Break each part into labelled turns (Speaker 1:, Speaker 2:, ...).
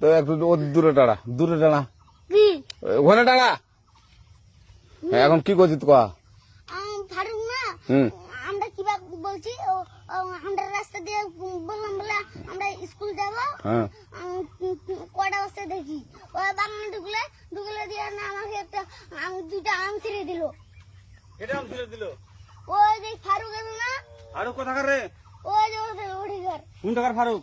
Speaker 1: তো একটু ও দূরে টাড়া দূরে টাড়া
Speaker 2: কি?
Speaker 1: ওখানে টাড়া হ্যাঁ, এখন কি করছিস কয়া
Speaker 2: আম, ফারুক না আমরা কীভাবে বলছি আমরা রাস্তা দিয়ে বললাম বলে আমরা স্কুল যাব।
Speaker 1: হ্যাঁ।
Speaker 2: কটা বস্তা দেখি? ওই বাগানে ঢুকলে ঢুকলে দিয়ে না আমাকে একটা দুটা আম ছিঁড়ে দিল।
Speaker 3: এটা আম ছিঁড়ে দিল?
Speaker 2: ওই যে ফারুক এলো না
Speaker 3: ফারুক কোথাকার রে?
Speaker 2: ওই যে
Speaker 3: কোন টাকার ফারুক?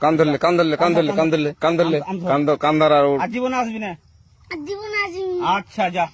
Speaker 1: কান ধরলে কান ধরলে কান ধরলে কান ধরলে কান ধরলে কান কান
Speaker 3: আসবি না?
Speaker 2: আর আসবি।
Speaker 3: আচ্ছা যা।